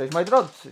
Cześć moi drodzy.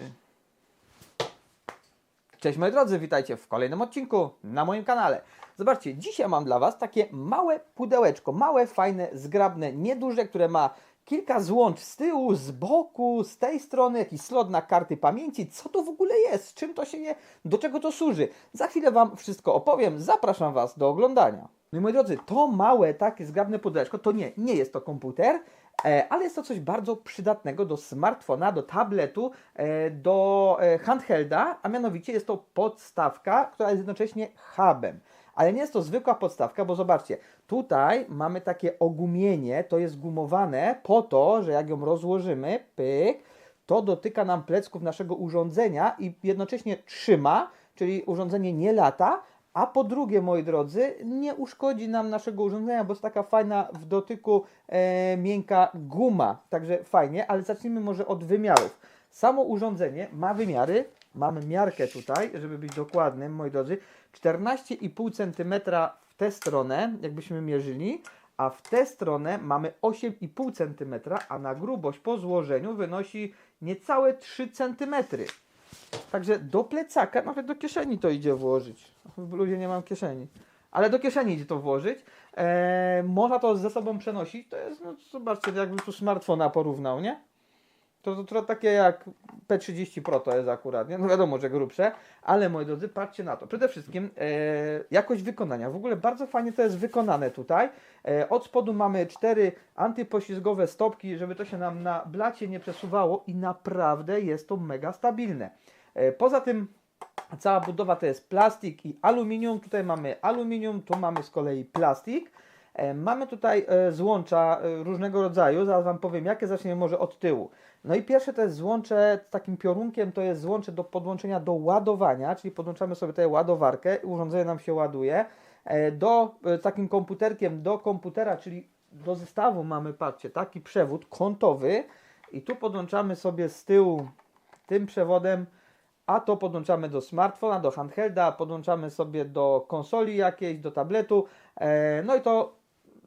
Cześć moi drodzy, witajcie w kolejnym odcinku na moim kanale. Zobaczcie, dzisiaj mam dla Was takie małe pudełeczko, małe, fajne, zgrabne, nieduże, które ma kilka złącz z tyłu, z boku, z tej strony, jakiś slot na karty pamięci. Co to w ogóle jest? Czym to się je? Do czego to służy? Za chwilę Wam wszystko opowiem. Zapraszam Was do oglądania. No i moi drodzy, to małe, takie zgrabne pudełeczko, to nie, nie jest to komputer, ale jest to coś bardzo przydatnego do smartfona, do tabletu, e, do e, handhelda, a mianowicie jest to podstawka, która jest jednocześnie hubem. Ale nie jest to zwykła podstawka, bo zobaczcie, tutaj mamy takie ogumienie, to jest gumowane po to, że jak ją rozłożymy, pyk, to dotyka nam plecków naszego urządzenia i jednocześnie trzyma, czyli urządzenie nie lata, a po drugie, moi drodzy, nie uszkodzi nam naszego urządzenia, bo jest taka fajna w dotyku e, miękka guma. Także fajnie, ale zacznijmy może od wymiarów. Samo urządzenie ma wymiary. Mamy miarkę tutaj, żeby być dokładnym, moi drodzy. 14,5 cm w tę stronę, jakbyśmy mierzyli, a w tę stronę mamy 8,5 cm, a na grubość po złożeniu wynosi niecałe 3 cm. Także do plecaka, nawet do kieszeni to idzie włożyć. W bluzie nie mam kieszeni. Ale do kieszeni idzie to włożyć. Eee, można to ze sobą przenosić. To jest, no zobaczcie, jakbym tu smartfona porównał, nie? To, to, to takie jak P30 Pro to jest akurat, nie? No wiadomo, że grubsze, ale moi drodzy, patrzcie na to. Przede wszystkim e, jakość wykonania. W ogóle bardzo fajnie to jest wykonane tutaj. E, od spodu mamy cztery antypoślizgowe stopki, żeby to się nam na blacie nie przesuwało i naprawdę jest to mega stabilne. E, poza tym cała budowa to jest plastik i aluminium. Tutaj mamy aluminium, tu mamy z kolei plastik. E, mamy tutaj e, złącza różnego rodzaju, zaraz Wam powiem jakie, zaczniemy może od tyłu. No i pierwsze to jest złącze z takim piorunkiem, to jest złącze do podłączenia do ładowania, czyli podłączamy sobie tutaj ładowarkę, urządzenie nam się ładuje. Do takim komputerkiem do komputera, czyli do zestawu mamy, patrzcie, taki przewód kątowy i tu podłączamy sobie z tyłu tym przewodem a to podłączamy do smartfona, do handhelda, podłączamy sobie do konsoli jakiejś, do tabletu, e, no i to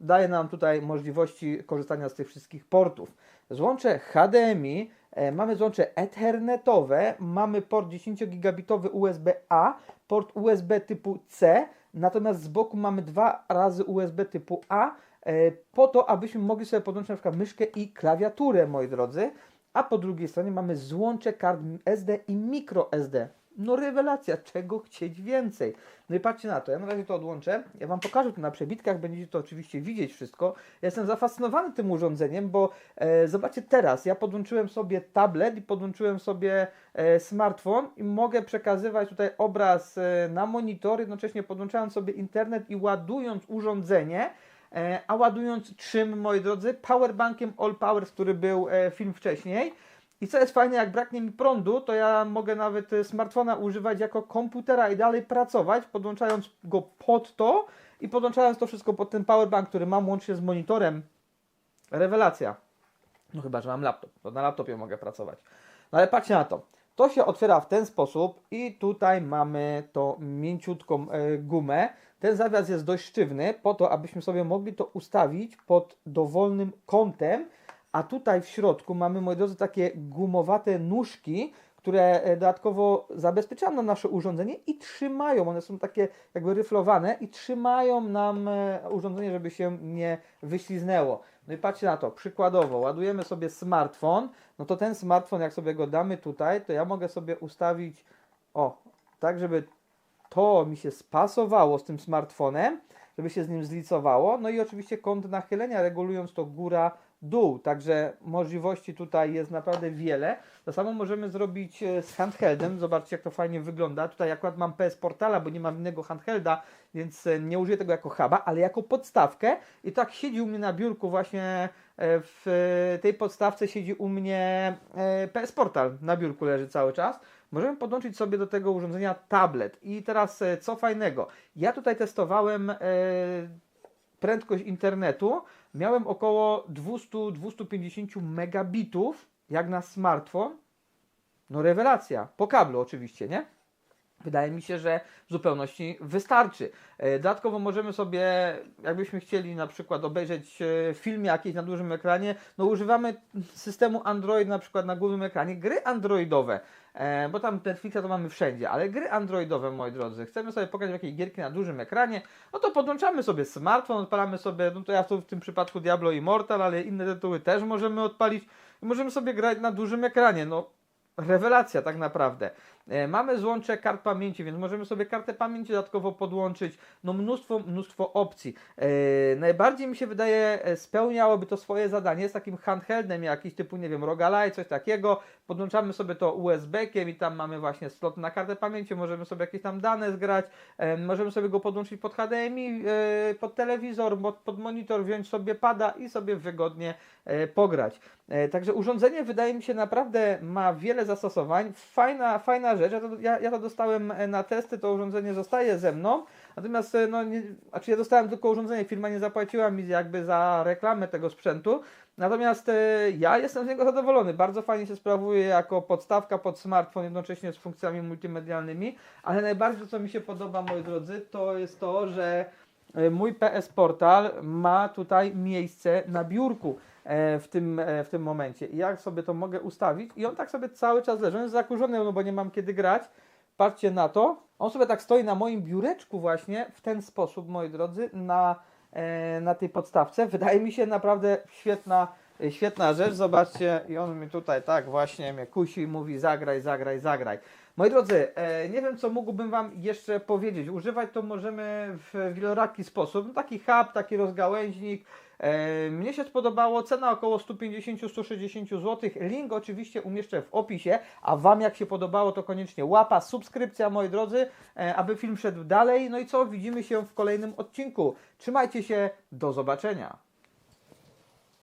daje nam tutaj możliwości korzystania z tych wszystkich portów. Złącze HDMI, e, mamy złącze ethernetowe, mamy port 10 gigabitowy USB-A, port USB typu C, natomiast z boku mamy dwa razy USB typu A, e, po to, abyśmy mogli sobie podłączyć na przykład myszkę i klawiaturę, moi drodzy a po drugiej stronie mamy złącze kart SD i micro SD. No rewelacja, czego chcieć więcej. No i patrzcie na to, ja na razie to odłączę, ja Wam pokażę to na przebitkach, będziecie to oczywiście widzieć wszystko. Ja jestem zafascynowany tym urządzeniem, bo e, zobaczcie teraz, ja podłączyłem sobie tablet i podłączyłem sobie e, smartfon i mogę przekazywać tutaj obraz e, na monitor, jednocześnie podłączając sobie internet i ładując urządzenie, E, a ładując czym, moi drodzy? Powerbankiem All Powers, który był e, film wcześniej. I co jest fajne, jak braknie mi prądu, to ja mogę nawet e, smartfona używać jako komputera i dalej pracować, podłączając go pod to i podłączając to wszystko pod ten powerbank, który mam łącznie z monitorem. Rewelacja. No chyba, że mam laptop, to na laptopie mogę pracować. No ale patrzcie na to. To się otwiera w ten sposób i tutaj mamy to mięciutką e, gumę. Ten zawias jest dość sztywny po to, abyśmy sobie mogli to ustawić pod dowolnym kątem, a tutaj w środku mamy, moi drodzy, takie gumowate nóżki, które e, dodatkowo zabezpieczają nam nasze urządzenie i trzymają, one są takie jakby ryflowane i trzymają nam e, urządzenie, żeby się nie wyśliznęło. No i patrzcie na to, przykładowo ładujemy sobie smartfon, no to ten smartfon jak sobie go damy tutaj, to ja mogę sobie ustawić, o, tak żeby to mi się spasowało z tym smartfonem, żeby się z nim zlicowało, no i oczywiście kąt nachylenia regulując to góra, dół, także możliwości tutaj jest naprawdę wiele. To samo możemy zrobić e, z handheldem, zobaczcie jak to fajnie wygląda. Tutaj akurat mam PS Portala, bo nie mam innego handhelda, więc e, nie użyję tego jako huba, ale jako podstawkę i tak siedzi u mnie na biurku właśnie e, w tej podstawce siedzi u mnie PS Portal, na biurku leży cały czas. Możemy podłączyć sobie do tego urządzenia tablet. I teraz co fajnego, ja tutaj testowałem prędkość internetu miałem około 200-250 megabitów, jak na smartfon. No rewelacja, po kablu oczywiście, nie? Wydaje mi się, że w zupełności wystarczy. E, Dodatkowo możemy sobie, jakbyśmy chcieli na przykład obejrzeć e, film jakiś na dużym ekranie, no używamy systemu Android na przykład na głównym ekranie, gry androidowe, e, bo tam Netflixa to mamy wszędzie, ale gry androidowe, moi drodzy, chcemy sobie pokazać jakieś gierki na dużym ekranie, no to podłączamy sobie smartfon, odpalamy sobie, no to ja tu w tym przypadku Diablo Immortal, ale inne tytuły też możemy odpalić i możemy sobie grać na dużym ekranie, no rewelacja tak naprawdę. E, Mamy złącze kart pamięci, więc możemy sobie kartę pamięci dodatkowo podłączyć. No mnóstwo, mnóstwo opcji. E, najbardziej mi się wydaje e, spełniałoby to swoje zadanie z takim handheldem jakiś typu, nie wiem, Rogalai, coś takiego. Podłączamy sobie to USB-kiem i tam mamy właśnie slot na kartę pamięci, możemy sobie jakieś tam dane zgrać, możemy sobie go podłączyć pod HDMI, pod telewizor, pod, monitor, wziąć sobie pada i sobie wygodnie pograć. Także urządzenie wydaje mi się naprawdę ma wiele zastosowań. Fajna, fajna rzecz. Ja to, ja, ja to dostałem e, na testy, to urządzenie zostaje ze mną. Natomiast e, no, nie, znaczy ja dostałem tylko urządzenie, firma nie zapłaciła mi jakby za reklamę tego sprzętu. Natomiast e, ja jestem z niego zadowolony. Bardzo fajnie się sprawuje jako podstawka pod smartfon, jednocześnie z funkcjami multimedialnymi. Ale najbardziej co mi się podoba, moi drodzy, to jest to, że e, mój PS Portal ma tutaj miejsce na biurku w tym, e, w tym momencie. I jak sobie to mogę ustawić? I on tak sobie cały czas leży. On jest zakurzony, no bo nie mam kiedy grać. Patrzcie na to. On sobie tak stoi na moim biureczku właśnie w ten sposób, moi drodzy, na, e, na tej podstawce. Wydaje mi się naprawdę świetna, e, świetna rzecz. Zobaczcie, i on mi tutaj tak właśnie mnie kusi i mówi zagraj, zagraj, zagraj. Moi drodzy, e, nie wiem co mógłbym Wam jeszcze powiedzieć. Używać to możemy w wieloraki sposób. No, taki hub, taki rozgałęźnik. E, Mnie się spodobało, cena około 150-160 zł. Link oczywiście umieszczę w opisie, a Wam jak się podobało to koniecznie łapa, subskrypcja moi drodzy, e, aby film szedł dalej. No i co, widzimy się w kolejnym odcinku. Trzymajcie się, do zobaczenia.